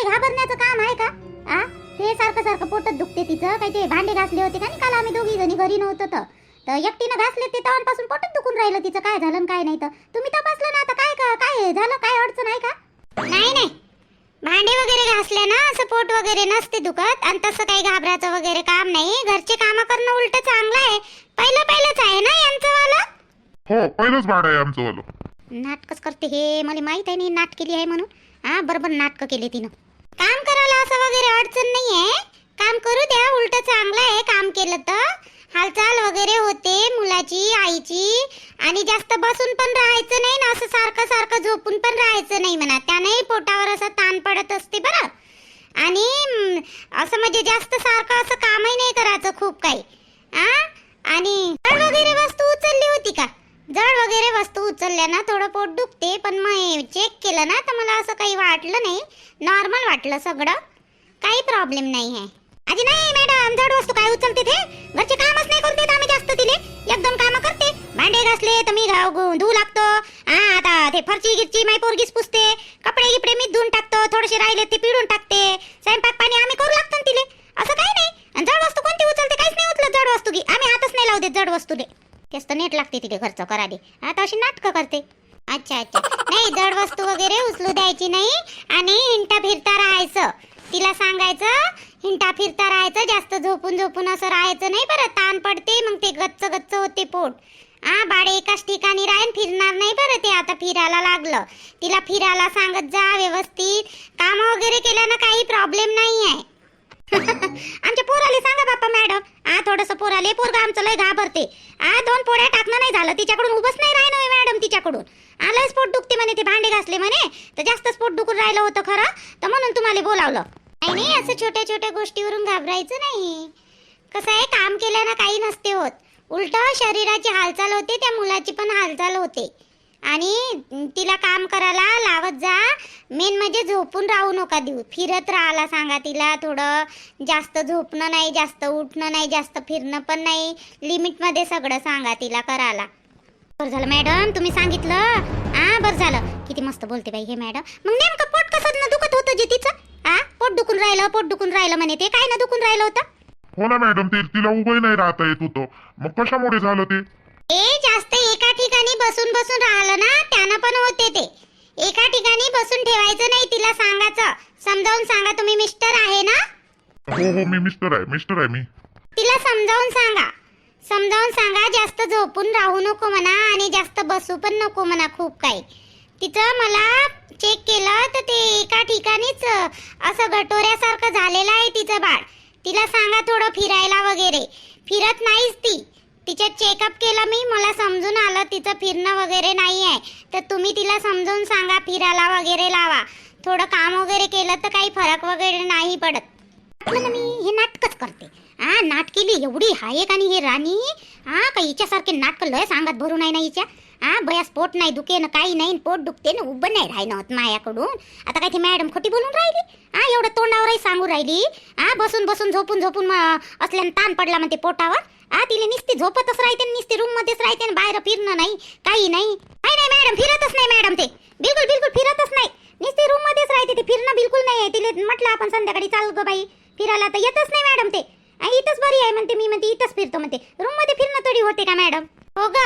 काही घाबरण्याचं काम आहे का? आ? ते सारखं सारखं पोटच दुखते तिचं. काही ते भांडे घासले होते का नाही? काल आम्ही दोघी जणी घरी नव्हतो तर. तर एकटीनं घासले ते तवांपासून पोटच दुखून राहिलं तिचं. काय झालं काय नाही तर. तुम्ही तपासलं ना आता काय का काय झालं? काय अडचण आहे का? नाही नाही. भांडे वगैरे घासले ना असं पोट वगैरे नसते दुखत. आणि तसं काही घाबरायचं वगैरे काम नाही. घरचे कामं करणं उलट चांगलं आहे. पहिलं पहिलंच आहे ना यांचं वालं? हो पहिलंच भाड आहे आमचं वालं. नाटकच करते हे. मला माहीत आहे नाही नाटक केली आहे म्हणून. हा बरोबर नाटक केले तिनं. काम करायला असं वगैरे अडचण नाही आहे काम करू द्या उलट चांगलं आहे काम केलं तर. हालचाल वगैरे होते मुलाची आईची. आणि जास्त बसून पण राहायचं नाही ना असं सारखं सारखं झोपून पण राहायचं नाही म्हणा. त्याने पोटावर असं ताण पडत असते बरं. आणि असं म्हणजे जास्त सारखं असं कामही नाही करायचं खूप काही. आ? आणि वगैरे वस्तू उचलली होती का? जड वगैरे वस्तू उचलल्या ना थोडं पोट दुखते पण मग चेक केलं ना तर मला असं काही वाटलं नाही. नॉर्मल वाटलं सगळं. काही प्रॉब्लेम नाही आहे. आधी नाही मॅडम जड वस्तू काय उचलते ते? घरचे कामच नाही करते आम्ही जास्त तिले. एक दोन कामं करते. भांडे घासले तर मी धुवू लागतो. हा आता ते फरची गिरची माई पोरगीच पुसते. कपडे गिपडे मी धुवून टाकतो. थोडेसे राहिले ते पिळून टाकते. स्वयंपाक पाणी आम्ही करू लागतो ना तिले. असं काही नाही. आणि जड वस्तू कोणती उचलते? काहीच नाही उचलत जड वस्तू की. आम्ही हातच नाही लावते जड वस्तूले. तेच तर नेट लागते तिथे खर्च करा दे आता अशी नाटकं करते. अच्छा अच्छा. नाही जड वस्तू वगैरे उचलू द्यायची नाही आणि हिंटा फिरता राहायचं. तिला सांगायचं हिंटा फिरता राहायचं जास्त झोपून झोपून असं राहायचं नाही बरं. ताण पडते मग ते गच्च गच्च होते पोट. हा बाळे एकाच ठिकाणी राहीन फिरणार नाही बरं ते. आता फिरायला लागलं. तिला फिरायला सांगत जा व्यवस्थित. काम वगैरे केल्यानं काही प्रॉब्लेम नाही आहे आमच्या पोराले सांगा बाप्पा मॅडम. आ थोडस पोराले पोरग आमचं लय घाबरते. आ दोन पोळ्या टाकणं नाही झालं. तिच्याकडून उभंच नाही राहिलं मॅडम तिच्याकडून. आलं स्पोट दुखते म्हणे ते भांडे घासले म्हणे. तर जास्त स्पोट दुखून राहिलं होतं खरं. तर म्हणून तुम्हाला बोलावलं. नाही नाही असं छोट्या छोट्या गोष्टीवरून घाबरायचं नाही. कसं आहे काम केल्यानं काही नसते होत. उलट शरीराची हालचाल होते त्या मुलाची पण हालचाल होते. आणि तिला काम करायला लावत जा. मेन म्हणजे झोपून राहू नका देऊ. फिरत राहायला सांगा तिला थोडं. जास्त झोपणं नाही जास्त उठणं नाही जास्त फिरणं पण नाही. लिमिटमध्ये सगळं सांगा तिला करायला. बरं झालं मॅडम तुम्ही सांगितलं? आ बरं झालं. किती मस्त बोलते बाई हे मॅडम. मग नेमकं पोट कसं दुखत होतं जे तिचं? आ पोट दुखून राहिलं पोट दुखून राहिलं म्हणे ते. काय ना दुखून राहिलं होतं? हो ना मॅडम ते तिला उभंही नाही राहता येत होतं. मग कशामुळे झालं ते? ए जास्त ठिकाणी बसून बसून राहिलं ना त्यानं पण होते ते. एका ठिकाणी बसून ठेवायचं नाही तिला सांगायचं. समजावून सांगा तुम्ही मिस्टर आहे ना? हो हो मी मिस्टर आहे मिस्टर आहे मी. तिला समजावून सांगा. समजावून सांगा जास्त झोपून राहू नको म्हणा आणि जास्त बसू पण नको म्हणा खूप काही. तिचं मला चेक केलं तर ते एका ठिकाणीच असं गटोऱ्यासारखं झालेलं आहे तिचं बाळ. तिला सांगा थोडं फिरायला वगैरे. फिरत नाहीच ती. तिच्या चेकअप केलं मी. मला समजून आलं तिचं फिरणं वगैरे नाही आहे तर तुम्ही तिला समजून सांगा फिरायला वगैरे लावा. थोडं काम वगैरे केलं तर काही फरक वगैरे नाही पडत. ना मी हे नाटकच करते. हा नाटकेली एवढी हायक आणि हे राणी? हा का हिच्यासारखे नाटक लय सांगत भरून आहे ना हिच्या? हा बयास पोट नाही दुखे ना काही नाही पोट दुखते ना उभं नाही राहिलं होत मायाकडून. आता काय ती मॅडम खोटी बोलून राहिली? हा एवढं तोंडावरही सांगू राहिली? हा बसून बसून झोपून झोपून असल्यानं ताण पडला म्हणते पोटावर? हा तिला नुसती झोपतच राहते आणि रूम मध्येच राहते आणि बाहेर फिरणं नाही काही नाही. नाही नाही मॅडम फिरतच नाही मॅडम ते. बिलकुल बिलकुल फिरतच नाही. नुसती रूम मध्येच राहते ते फिरणं बिलकुल नाही आहे म्हटलं आपण संध्याकाळी चाल ग बाई. फिरायला तर येतच नाही मॅडम ते आ, इथंच बरी आहे म्हणते मी म्हणते इथंच फिरतो म्हणते रूममध्ये फिरणं थोडी होते का मॅडम हो ग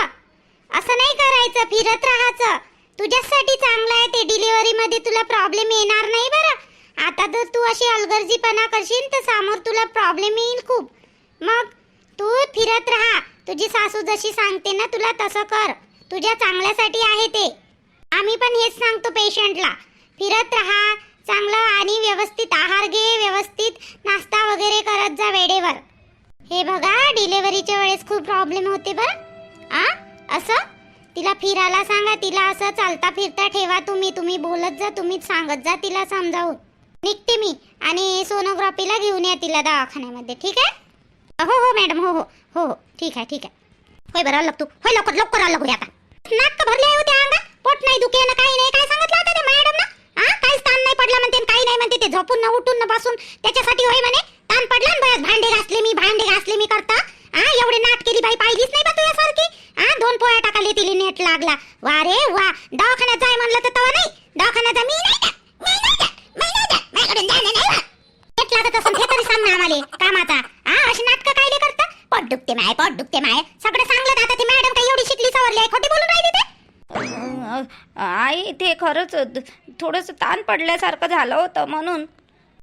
असं नाही करायचं फिरत राहायचं तुझ्यासाठी चांगलं आहे ते डिलिव्हरी मध्ये तुला प्रॉब्लेम येणार नाही बरं आता जर तू अशी अलगर्जीपणा करशील तर समोर तुला प्रॉब्लेम येईल खूप मग तू फिरत राहा तुझी सासू जशी सांगते ना तुला तसं कर तुझ्या चांगल्यासाठी आहे ते. आम्ही पण हेच सांगतो पेशंटला. फिरत राहा चांगलं आणि व्यवस्थित आहार घे व्यवस्थित नाश्ता वगैरे करत जा वेळेवर. हे बघा डिलेव्हरीच्या वेळेस खूप प्रॉब्लेम होते बरं. आ? असं? तिला फिरायला सांगा तिला असं चालता फिरता ठेवा तुम्ही तुम्ही बोलत जा तुम्हीच सांगत जा तिला समजावून. निघते मी आणि सोनोग्राफीला घेऊन या तिला दवाखान्यामध्ये ठीक आहे? हो हो मॅडम हो हो हो हो ठीक आहे ठीक आहे. होय बरं लगतो होय लवकर लवकर आलं होय आता. नाक भरले होते अंगात पोट नाही दुखे ना काही नाही. काय सांगितलं होतं ते मॅडम ना? हा काहीच ताण नाही पडला म्हणते काही नाही म्हणते. ते झोपून ना उठून ना बसून त्याच्यासाठी होय म्हणे ताण पडला ना भांडे घासले मी भांडे घासले मी करता. हा एवढे नाट केली बाई पाहिलीच नाही बा तुझ्या सारखी हा दोन पोळ्या टाकाले तिला नेट लागला. वा रे वा. दवाखान्यात जाय म्हणलं तर तवा नाही. दवाखान्यात मी मी नाही नेट लागत असेल तरी सांग ना आम्हाला. कामाचा. हा अशी दुखते माय पोट दुखते माय. सगळं सांगलं आता ते मॅडम काय एवढी शिकली सवरली आहे? खोटी बोलून राहिली ते? आई ते खरंच थोडस ताण पडल्यासारखं झालं होतं म्हणून.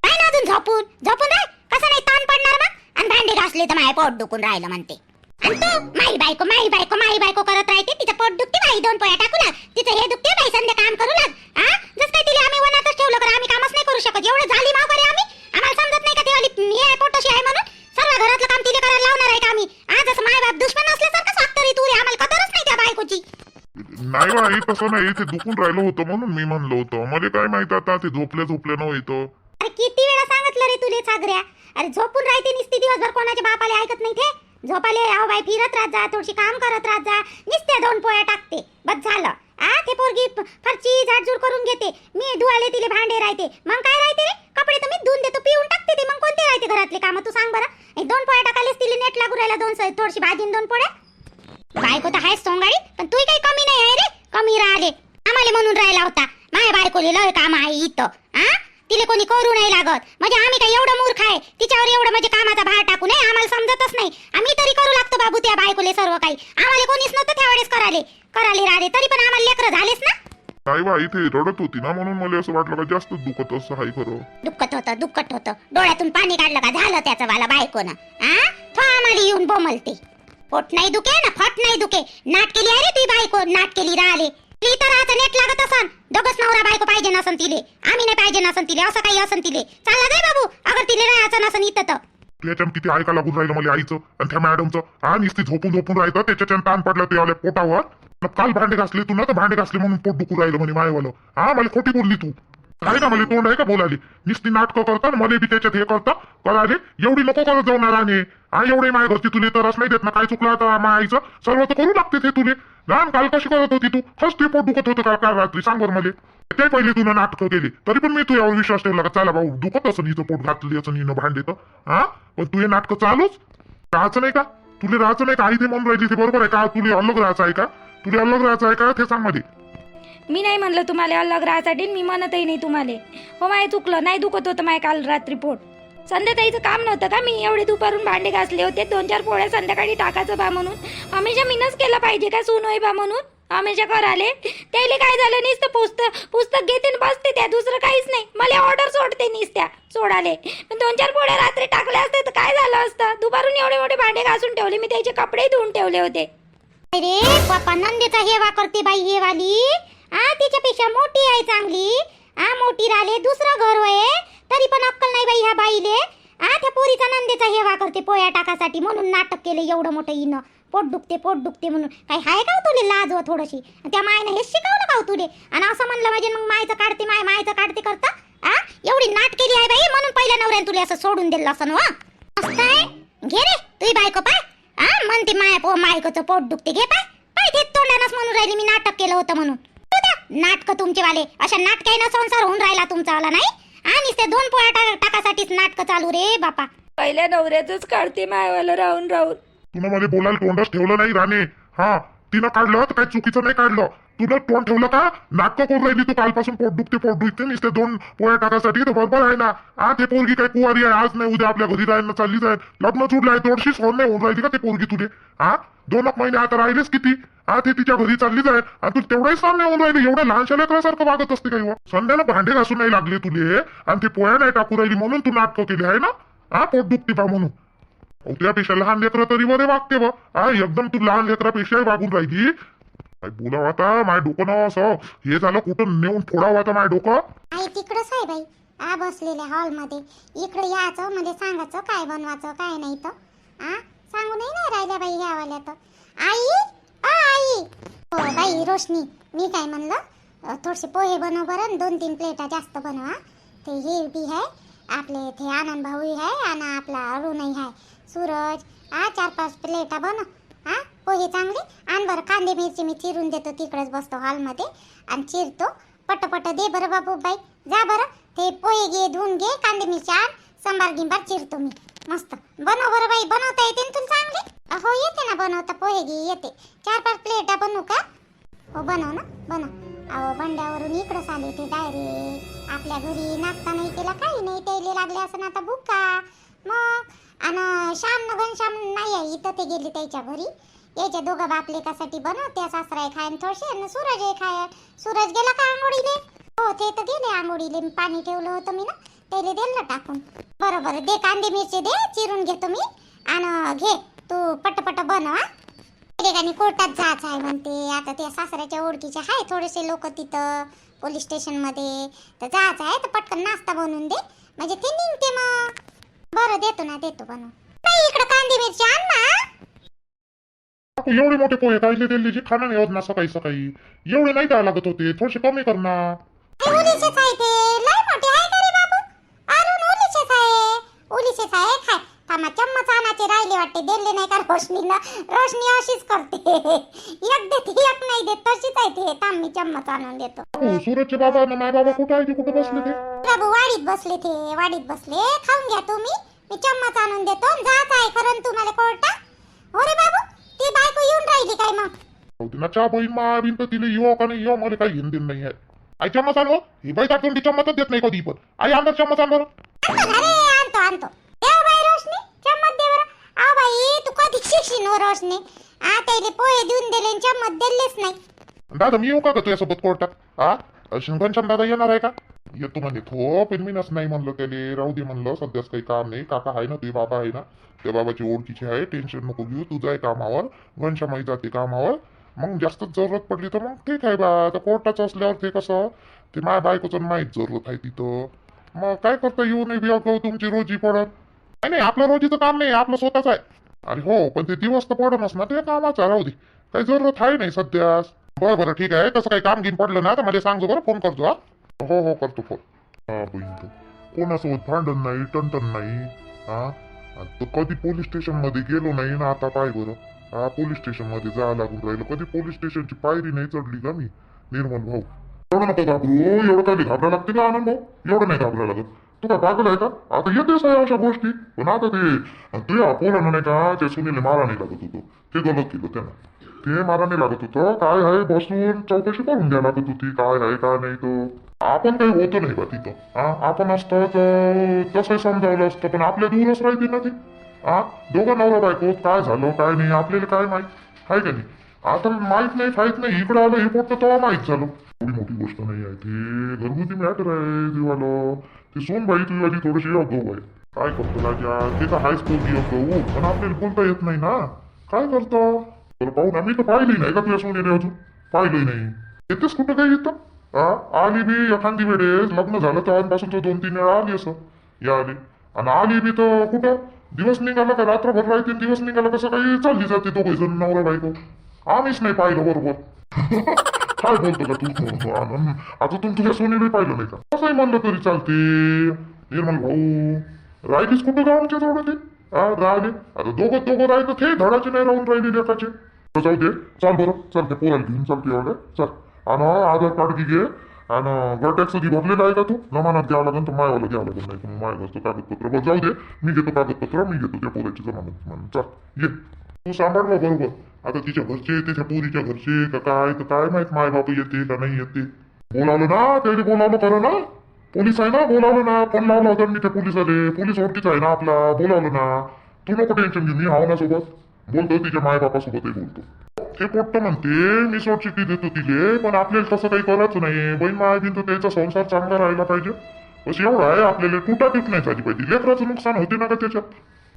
काय ना अजून झोपून? झोपून राह. कसं नाही ताण पडणार मग आणि भांडे घासले तर माय पोट दुखून राहिलं म्हणते. आणि तू माई बायको माई बायको माई बायको करत राहते. तिचं पोट दुखते बाई दोन पोया टाकू लाग. तिचं हे दुखते बाई संध्या काम करू लाग. हा जस काय तिला आम्ही वनातच ठेवलं कर आम्ही कामच नाही करू शकत. एवढं झाली माव करे आम्ही. आम्हाला समजत नाही बाई तसं नाही. ते दुखून राहिलं होतं म्हणून मी म्हणलं होतं. मला काय माहीत आता ते झोपल्या झोपल्या नव्हतं अरे किती वेळा सांगितलं रे तुले सागऱ्या? अरे झोपून राहते निसती दिवसभर कोणाच्या बापाले ऐकत नाही ते? झोपाले अहो बाई फिरत राहत जा थोडीशी काम करत राहत जा. निसत्या दोन पोळ्या टाकते. बस झालं. आ ते पोरगी फरची झाडझूड करून घेते. मी धुवाले तिले भांडे राहते. मग काय राहते रे? कपडे तर मी धुवून देतो पिऊन टाकते ते. मग कोणते राहते घरातले काम? तू सांग बरं. हे दोन पोळ्या टाकालेस तिले नेट लागू राहिला दोन स- थोडीशी भाजी आणि दोन पोळ्या? बायको तर आहेस सोंगाळी पण तू काही कमी नाही आहे रे. कमी राहिले. आम्हाला म्हणून राहिला होता माझ्या बायकोले लय काम आहे इथं आ? तिले कोणी करू नाही लागत. म्हणजे आम्ही काय एवढं मूर्ख आहे? तिच्यावर एवढं म्हणजे कामाचा भार टाकू नये आम्हाला समजतच नाही. आम्ही तरी करू लागतो बाबू त्या बायकोले सर्व काही. आम्हाला कोणीच नव्हतं त्यावेळेस कराले. कराले राहिले तरी पण आम्हाला लेकरं झालेच ना. नाही बा इथे रडत होती ना म्हणून मला असं वाटलं का जास्त दुखत असं आहे खरं. दुःखत होतं दुःखत होतं. डोळ्यातून पाणी काढलं का? झालं त्याचं वाला बायकोनं. आ? तो आम्हाला येऊन बोमलते. पोट नाही दुखे ना फट नाही दुखे. नाट केली अरे ती बायको नाट केली राहिले. ती तर आता नेट लागत असन. दोघच नवरा बायको पाहिजे नसन तिले. आम्ही नाही पाहिजे नसन तिले असं काही असन तिले. चालला जाय बाबू अगर तिले राहायचं नसन इथं तर. त्याच्या किती ऐका लागून राहिलं मला आईचं आणि त्या मॅडमचं. हा नुसती झोपून झोपून राहायचं त्याच्या ताण पडलं ते आल्या पोटावर. काल भांडे घासले तू ना तर भांडे घासले म्हणून पोट दुखू राहिलं म्हणे मायवालं. हा मला खोटी बोलली तू. काय का मला म्हणजे तोंड आहे का बोलाली नुसती नाटकं करता आणि मला बी त्याच्यात हे करता? कराले एवढी नको करत जाऊ नाराने आई हा एवढे माय घरची तुले तरच नाही देत ना काय चुकलं आता माय आईचं? सर्व तर करू लागते ते तुले. लहान काल कशी करत होती तू? खस ते पोट दुखत होतं का काल रात्री? सांग बरं मला. ते पहिले तुला नाटकं केली. तरी पण मी तुझ्यावर विश्वास ठेवला का? चला भाऊ दुखत असं हिचं पोट घातली असं हिनं भांडे तर. हा? पण तू हे नाटकं चालूच? राहायचं नाही का? तुला राहायचं नाही का? आई ते म्हणून राहिली ते बरोबर आहे का? तुला अलग राहायचं आहे का? तुला अलग राहायचं आहे का? ते सांगमध्ये मी नाही म्हणलं तुम्हाला अलग राहासाठी मी म्हणतही नाही तुम्हाला. हो माय चुकलं. नाही दुखत होतं माय काल रात्री पोट. संध्याताईचं काम नव्हतं का? मी एवढे दुपारून भांडे घासले होते. दोन चार पोळ्या संध्याकाळी टाकायचं बा म्हणून. हमेशा मीनच केलं पाहिजे का सून होय बा म्हणून? हमेशा आले त्याला काय झालं? नुसतं पुस्तक पुस्तक घेते आणि बसते त्या. दुसरं काहीच नाही. मला ऑर्डर सोडते निसत्या सोडाले. पण दोन चार पोळ्या रात्री टाकल्या असते तर काय झालं असतं? दुपारून एवढे मोठे भांडे घासून ठेवले. मी त्याचे कपडे धुवून ठेवले होते. अरे बाप्पा नंदेचा हेवा करते बाई हे वाली आ तिच्यापेक्षा मोठी आहे चांगली. आ मोठी राहिले दुसरं घर होय तरी पण अक्कल नाही बाई ह्या बाईले. आ त्या पोरीचा नंदेचा हेवा करते पोया टाकासाठी. म्हणून नाटक केलं एवढं मोठं हिनं. पोट दुखते पोट दुखते म्हणून. काही हाय का हो तुले लाज व थोडीशी? त्या मायनं हेच शिकवलं का हो तुले? आणि असं म्हणलं म्हणजे मग मायचं काढते माय मायचं काढते करता? आ एवढी नाट केली आहे बाई. म्हणून पहिल्या नवऱ्याने तुला असं सोडून दिलं असं वा मस्त आहे. घे रे तुझी बायको पाय. आ म्हणते माय पो मायकोचं पोट दुखते. घे पाय. पाय ते तोंडानच म्हणून राहिली मी नाटक केलं होतं म्हणून. नाटक तुमचेवाले. अशा नाटकाईनं संसार होऊन राहिला तुमचा वाला नाही? आणि ते दोन पोळ्या टाकासाठीच नाटक चालू रे बापा. पहिल्या नवऱ्याचंच काढते मायवाला राहून राहून तुला मला बोलायला तोंडच ठेवलं नाही राणे. हा तिनं काढलं तर काही चुकीचं नाही काढलं. तुला तोंड ठेवलं का? नाटकं करून राहिली तू? कालपासून पोट दुखते पोट दुखते. नुसते दोन पोळ्या टाकासाठी तर बरोबर आहे ना. आज ते पोरगी काय कुवारी आहे आज नाही उद्या आपल्या घरी राहायला चालली जाईल लग्न जुडलं आहे थोडीशी सोन नाही होऊन राहिली का ते पोरगी तुले हा दोन एक महिने आता राहिलेस किती? आज हे तिच्या घरी चालली जाईल आणि तू तेवढाही सामने होऊन राहिली. एवढ्या लहानशा लेकरासारखं वागत असते काही संध्याला भांडे घासून नाही लागले तुले. आणि ते पोळ्या नाही टाकू राहिली म्हणून तू नाटकं केली आहे ना? हा पोट दुखते पा म्हणून. अहो, त्यापेक्षा लहान लेकरं तरी बरे वागते बा. हा एकदम तू लहान लेकरापेक्षाही वागून राहिली. काय बोलावं आता माय डोकं ना असं. हे झालं कुठं नेऊन फोडावं आता माय डोकं? आई तिकडंच आहे बाई आ बसलेल्या हॉलमध्ये इकडे यायचं म्हणजे सांगायचं काय बनवायचं काय नाही तर. आ सांगूनही नाही राहिल्या बाई ह्या वाल्या तर. आई आ आई. हो बाई रोशनी मी काय म्हणलं? अ, थोडेसे पोहे बनव बरं आणि दोन तीन प्लेटा जास्त बनवा ते हे बी आहे आपले ते आनंद भाऊ आहे आणि आपला अरुणही आहे सूरज आ चार पाच प्लेटा बनव हा. हो, पोहे चांगले. आण बरं कांदे मिरची मी चिरून देतो तिकडेच बसतो हॉलमध्ये. आणि चिरतो. पटपट दे बरं बाबू बाई जा बरं. ते पोहे घे धुवून घे कांदे मिरची आण. सांबार गिंबार चिरतो मी. मस्त. बनव बरं बाई बनवता येते ना तुला चांगले? हो येते ना बनवता पोहे घे येते. चार पाच प्लेटा बनवू का? हो बनव ना बनव. अहो बंड्यावरून इकडंच आले ते डायरेक्ट आपल्या घरी नाश्ता नाही केला काही नाही त्याला लागले असं आता भुका. मग आणि श्याम न घनश्याम नाही आहे इथं ते गेले त्याच्या घरी. याच्या दोघं बापलेकासाठी सासरा एक खायन थोडसे आणि सूरज एक खाय सूरज गेला का आंघोळीले? हो ते तर गेले आंघोळीले. पाणी ठेवलं होतं मी ना त्याला दिलं टाकून. बरं बरं दे कांदे मिरची दे चिरून घेतो मी. आणि घे तू पटपट बनव ठिकाणी कोर्टात जायचं आहे म्हणते. आता त्या सासऱ्याच्या ओळखीचे आहे थोडेसे लोक तिथं पोलीस स्टेशनमध्ये तर जायचं आहे तर पटकन नाश्ता बनवून दे. म्हणजे ते निघते मग. बरं देतो ना देतो बनवून इकडं कांदे मिरची आण ना काकू एवढे मोठे पोहे काढले दिल्लीची खाणं नाही होत ना सकाळी सकाळी. एवढे नाही द्यावं लागत होते थोडेसे कमी कर ना. ओलीचेच आहे ते. लय मोठे आहे का रे बाबू? अरुण ओलीचेच आहे. ओलीचेच आहे खाय. थांबा चम्मच आणाचे राहिले वाटते दिले नाही का रोशनीनं? रोशनी अशीच करते. एक देते एक नाही देत तशीच आहे ते. थांब मी चम्मच आणून देतो. काकू सूरजचे बाबा ना माय बाबा कुठं आहे ते कुठं बसले ते? बाबू वाडीत बसले ते वाडीत बसले. खाऊन घ्या तुम्ही. मी चम्मच आणून देतो. आणि जात आहे खरं ना तुम्हाला कोर्टा. हो बाबू ती राहिली काय मग? अहो, ती ना चहा बहीण मा बिन तर तिला येऊ का नाही येऊ मला काही घेणं देणं नाही आहे आई चम्मच आण हो. ही बाई टाकून ती चम्मचच देत नाही कधी पण आई अंदर चम्मच आण बरं. आणतो ना रे आणतो आणतो. देव बाई रोशनी चम्मच दे बरं. आ बाई तू कधी शिकशील हो रोशनी? आ त्याले पोहे देऊन दिले आणि चम्मच दिलेच नाही. दादा मी येऊ का ग तुझ्यासोबत कोर्टात? हा घनश्याम दादा येणार आहे का? येतो म्हणे. थो पण मी नाही म्हणलं त्याले. राहू दे म्हणलं. सध्याच काही काम नाही. काका आहे ना तुझे बाबा आहे ना. त्या बाबाची ओळखीची आहे. टेन्शन नको घेऊ. तू आहे कामावर. घनशामाई जाते कामावर. मग जास्त जरूरत पडली तर मग ठीक आहे बा. आता कोर्टाचं असल्यावर ते कसं? ते माझ्या बायकोचं माहीत जरूरत आहे तिथं. मग काय करता येऊ नाही बिया तुमची रोजी पडत? नाही नाही. आपलं रोजीचं काम नाही. आपलं स्वतःच आहे. अरे हो पण ते दिवस तर पडणच ना. ते कामाचा राहू दे. काही जरूरत आहे नाही सध्या बरं बरं. ठीक आहे. तसं काही काम घेऊन पडलं ना तर मला सांगतो बरं. फोन करतो हा. हो हो करतो फोन हा बहीण कोणासोबत भांडण नाही टंटन नाही हा? तू कधी पोलीस स्टेशनमध्ये गेलो नाही ना आता पाय बरं. हा पोलीस स्टेशनमध्ये जायला लागून राहिलं. कधी पोलीस स्टेशनची पायरी नाही चढली का मी? निर्मल भाऊ. एवढं नको घाबरू एवढं काही घाबरा लागते का आनंद भाऊ? एवढं नाही घाबरा लागत. तू काय पागल आहे का? आता येतेच आहे अशा गोष्टी. पण आता ते तुझ्या पोरानं नाही का त्या सुनील मारा नाही लागत होतो. ते गलत केलं त्यानं. ते मारा नाही लागत होतं. काय आहे बसून चौकशी करून द्या लागत होती. काय आहे काय नाही तो. आपण काही होतो नाही बा तिथं. हा आपण असतं तर तसंही समजावलं असतं पण आपल्या दूरच राहते ना ती. हा दोघं नवरा बायको काय झालं काय नाही आपल्याला काय माहीत? आहे का नाही? आता माहीत नाही फाईत नाही इकडं आलं हे पोट तेव्हा माहीत झालं. एवढी मोठी गोष्ट नाही आहे ते. घरगुती मॅटर आहे देवाला ते सोन बाई तुझी आधी थोडीशी अगाऊ आहे. काय करतो राजा? ते तर हायच पोरगी अगाऊ पण आपल्याला बोलता येत नाही ना. काय करतो? तर पाहू ना मी तर पाहिली नाही का तुझ्या सोनीने अजून? पाहिलंही नाही. येतेच कुठं काय येतं आली बी एखादी वेळेस. लग्न झालं तेव्हापासून तर दोन तीन वेळा आली असं. या आली. आणि आली बी तर कुठं? दिवस निघाला का रात्रभर राहते दिवस निघाला कसं काही चालली जाते दोघे जण नवरा बायको. आम्हीच नाही पाहिलं बरोबर. काय बोलतो का तू? आनंद आता तुम्ही तुझ्या सोनीला पाहिलं नाही का? कसंही म्हणलं तरी चालते. निर्मल भाऊ राहिलीच कुठं का आमच्या जवळ ते हा राहिले. आता दोघं दोघं राहिलं ते धडाचे नाही राहून राहिले लेखाचे जाऊ दे. चाल बरं. चालते ते पोराला घेऊन चालते एवढं. चल. आणि आधार कार्ड की घे आणि गटॅक्स घे भरलेला आहे का तू जमानत घ्यावं लागेल तर मायवाला घ्यावं लागेल नाही तर माय घरचं कागदपत्र बघ जाऊ दे मी घेतो कागदपत्र मी घेतो त्या पोराची जमानत म्हणून चल ये तू सांभाळ बरोबर आता तिच्या घरचे त्याच्या पोरीच्या घरचे का काय तर काय माहीत माय बाप येते का नाही येते बोलावलं ना त्याने बोलावलं खरं ना पोलीस आहे ना बोलावलं ना फोन लावला होता मी त्या पोलीस आले पोलीस ओळखीच आहे ना आपला बोलावलं ना तू नको टेन्शन घेऊ मी हाव ना सोबत बोलतो तिच्या माय बापासोबतही बोलतो ते पोट्ट म्हणते मी सोडचिट्टी देतो तिले पण आपल्याला तसं काही करायचं नाही बहीण माय तर त्याचा संसार चांगला राहिला पाहिजे. बस एवढं आहे आपल्याला तुटाटीप नाही झाली पाहिजे. लेकराचं नुकसान होते ना का त्याच्यात?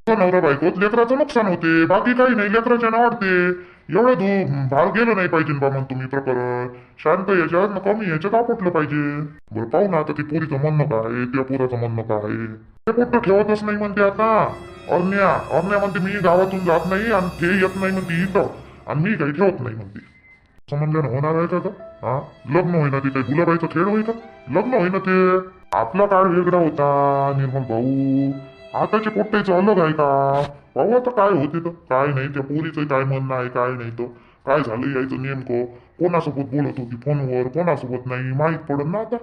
हो नवरा बायकोत लेकराचं नुकसान होते. बाकी काही नाही लेकराच्या वाढते एवढं दू भाग गेलं नाही पाहिजे बा मग तुम्ही प्रकरण. शांत याच्यात कमी याच्यात आपटलं पाहिजे. बरं पाहू ना आता ते पोरीचं म्हणणं काय त्या पोराचं म्हणणं काय ते पोट्ट ठेवतच नाही म्हणते आता. अरण्या अरण्या म्हणते मी गावातून जात नाही आणि ते येत नाही म्हणते इथं. आणि मी काही ठेवत नाही म्हणते. असं म्हणल्यानं होणार आहे का ग? हा? लग्न होईना ते काही गुलाबाईचा खेळ होई का? लग्न होईना ते. आपला काळ वेगळा होता निर्मल भाऊ. आताचे पोट्ट्याचं अलग आहे का? भाऊ आता काय होते तर? काय नाही त्या पोरीचं काय म्हणणं आहे काय नाही तर? काय झालं यायचं नेमकं? कोणासोबत बोलत होती फोनवर कोणासोबत नाही माहीत पडत ना आता.